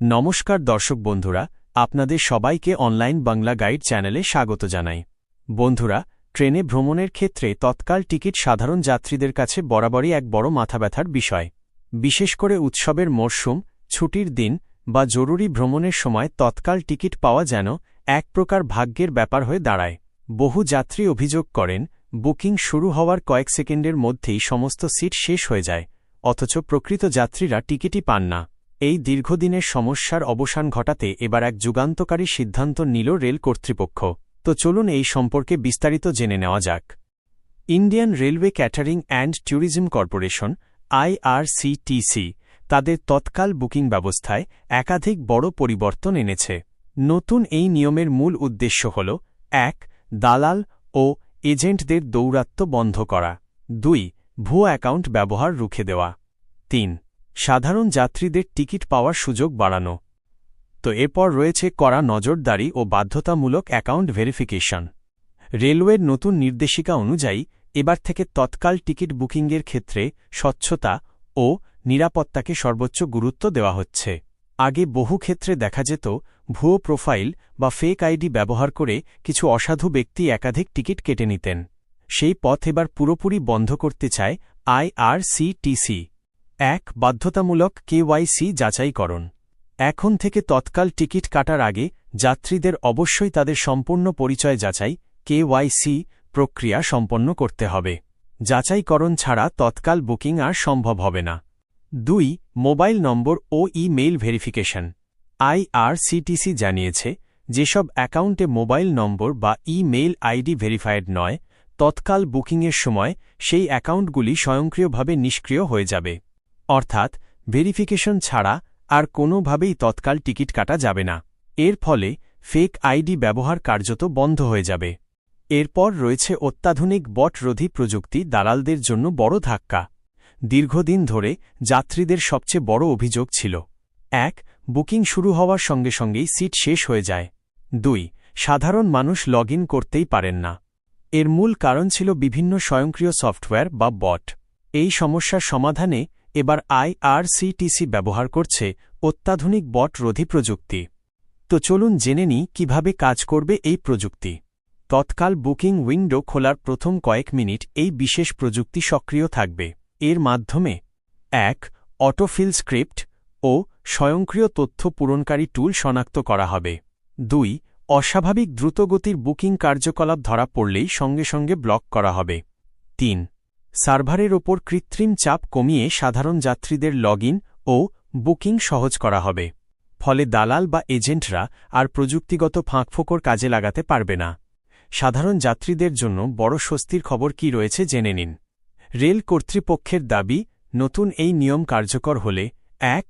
নমস্কার দর্শক বন্ধুরা, আপনাদের সবাইকে অনলাইন বাংলা গাইড চ্যানেলে স্বাগত জানাই। বন্ধুরা, ট্রেনে ভ্রমণের ক্ষেত্রে তৎকাল টিকিট সাধারণ যাত্রীদের কাছে বরাবরই এক বড় মাথা ব্যথার বিষয়। বিশেষ করে উৎসবের মরশুম, ছুটির দিন বা জরুরি ভ্রমণের সময় তৎকাল টিকিট পাওয়া যেন এক প্রকার ভাগ্যের ব্যাপার হয়ে দাঁড়ায়। বহু যাত্রী অভিযোগ করেন, বুকিং শুরু হওয়ার কয়েক সেকেন্ডের মধ্যেই সমস্ত সিট শেষ হয়ে যায়, অথচ প্রকৃত যাত্রীরা টিকিটই পান না। এই দীর্ঘদিনের সমস্যার অবসান ঘটাতে এবার এক যুগান্তকারী সিদ্ধান্ত নিল রেল কর্তৃপক্ষ। তো চলুন এই সম্পর্কে বিস্তারিত জেনে নেওয়া যাক। Indian railway catering and tourism corporation, IRCTC, তাদের তৎকাল বুকিং ব্যবস্থায় একাধিক বড় পরিবর্তন এনেছে। নতুন এই নিয়মের মূল উদ্দেশ্য হল, এক, দালাল ও এজেন্টদের দৌরাত্ম্য বন্ধ করা। দুই, ভুয়া অ্যাকাউন্ট ব্যবহার রুখে দেওয়া। তিন সাধারণ যাত্রীদের টিকিট পাওয়ার সুযোগ বাড়ানো। তো এরপর রয়েছে কড়া নজরদারি ও বাধ্যতামূলক অ্যাকাউন্ট ভেরিফিকেশন। রেলওয়ের নতুন নির্দেশিকা অনুযায়ী, এবার থেকে তৎকাল টিকিট বুকিংয়ের ক্ষেত্রে স্বচ্ছতা ও নিরাপত্তাকে সর্বোচ্চ গুরুত্ব দেওয়া হচ্ছে। আগে বহু ক্ষেত্রে দেখা যেত, ভুয়ো প্রোফাইল বা ফেক আইডি ব্যবহার করে কিছু অসাধু ব্যক্তি একাধিক টিকিট কেটে নিতেন। সেই পথ এবার পুরোপুরি বন্ধ করতে চায় আইআরসিটিসি এক, বাধ্যতামূলক কেওয়াইসি যাচাইকরণ এখন থেকে তৎকাল টিকিট কাটার আগে যাত্রীদের অবশ্যই তাদের সম্পূর্ণ পরিচয় যাচাই কেওয়াইসি প্রক্রিয়া সম্পন্ন করতে হবে। যাচাইকরণ ছাড়া তৎকাল বুকিং আর সম্ভব হবে না। দুই, মোবাইল নম্বর ও ইমেইল ভেরিফিকেশন। আইআরসিটিসি জানিয়েছে, যেসব অ্যাকাউন্টে মোবাইল নম্বর বা ইমেইল আইডি ভেরিফায়েড নয়, তৎকাল বুকিংয়ের সময় সেই অ্যাকাউন্টগুলি স্বয়ংক্রিয়ভাবে নিষ্ক্রিয় হয়ে যাবে। অর্থাৎ ভেরিফিকেশন ছাড়া আর কোনোভাবেই তৎকাল টিকিট কাটা যাবে না। এর ফলে ফেক আইডি ব্যবহার কার্যত বন্ধ হয়ে যাবে। এরপর রয়েছে অত্যাধুনিক বটরোধী প্রযুক্তি দালালদের জন্য বড় ধাক্কা। দীর্ঘদিন ধরে যাত্রীদের সবচেয়ে বড় অভিযোগ ছিল। এক, বুকিং শুরু হওয়ার সঙ্গে সঙ্গেই সিট শেষ হয়ে যায়। দুই, সাধারণ মানুষ লগ করতেই পারেন না। এর মূল কারণ ছিল বিভিন্ন স্বয়ংক্রিয় সফটওয়্যার বা বট। এই সমস্যার সমাধানে এবার আইআরসিটিসি ব্যবহার করছে অত্যাধুনিক বট রোধী প্রযুক্তি। তো চলুন জেনে নিই কীভাবে কাজ করবে এই প্রযুক্তি। তৎকাল বুকিং উইন্ডো খোলার প্রথম কয়েক মিনিট এই বিশেষ প্রযুক্তি সক্রিয় থাকবে। এর মাধ্যমে, এক, অটোফিল স্ক্রিপ্ট ও স্বয়ংক্রিয় তথ্য পূরণকারী টুল শনাক্ত করা হবে। দুই, অস্বাভাবিক দ্রুতগতির বুকিং কার্যকলাপ ধরা পড়লেই সঙ্গে সঙ্গে ব্লক করা হবে। তিন সার্ভারের ওপর কৃত্রিম চাপ কমিয়ে সাধারণ যাত্রীদের লগ ও বুকিং সহজ করা হবে। ফলে দালাল বা এজেন্টরা আর প্রযুক্তিগত ফাঁকফোকর কাজে লাগাতে পারবে না। সাধারণ যাত্রীদের জন্য বড় স্বস্তির খবর কি রয়েছে জেনে নিন। রেল কর্তৃপক্ষের দাবি, নতুন এই নিয়ম কার্যকর হলে, এক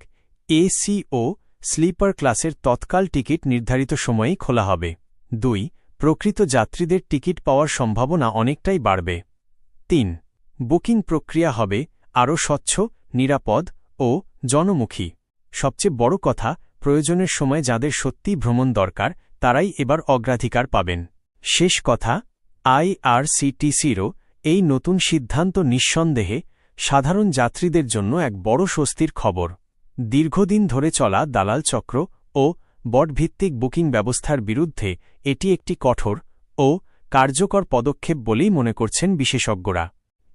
এসি ও স্লিপার ক্লাসের তৎকাল টিকিট নির্ধারিত সময়েই খোলা হবে। দুই, প্রকৃত যাত্রীদের টিকিট পাওয়ার সম্ভাবনা অনেকটাই বাড়বে। তিন বুকিং প্রক্রিয়া হবে আরও স্বচ্ছ, নিরাপদ ও জনমুখী। সবচেয়ে বড় কথা, প্রয়োজনের সময় যাদের সত্যি ভ্রমণ দরকার, তারাই এবার অগ্রাধিকার পাবেন। শেষ কথা আইআরসিটিসিরও এই নতুন সিদ্ধান্ত নিঃসন্দেহে সাধারণ যাত্রীদের জন্য এক বড় স্বস্তির খবর। দীর্ঘদিন ধরে চলা দালাল চক্র ও বটভিত্তিক বুকিং ব্যবস্থার বিরুদ্ধে এটি একটি কঠোর ও কার্যকর পদক্ষেপ বলেই মনে করছেন বিশেষজ্ঞরা।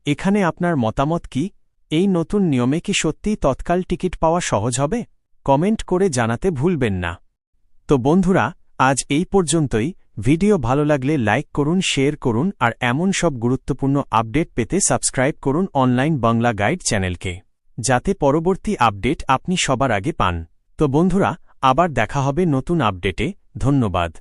এখানে আপনার মতামত কি? এই নতুন নিয়মে কি সত্যিই তৎকাল টিকিট পাওয়া সহজ হবে? কমেন্ট করে জানাতে ভুলবেন না। তো বন্ধুরা, আজ এই পর্যন্তই। ভিডিও ভালো লাগলে লাইক করুন, শেয়ার করুন, আর এমন সব গুরুত্বপূর্ণ আপডেট পেতে সাবস্ক্রাইব করুন অনলাইন বাংলা গাইড চ্যানেলকে, যাতে পরবর্তী আপডেট আপনি সবার আগে পান। তো বন্ধুরা, আবার দেখা হবে নতুন আপডেটে। ধন্যবাদ।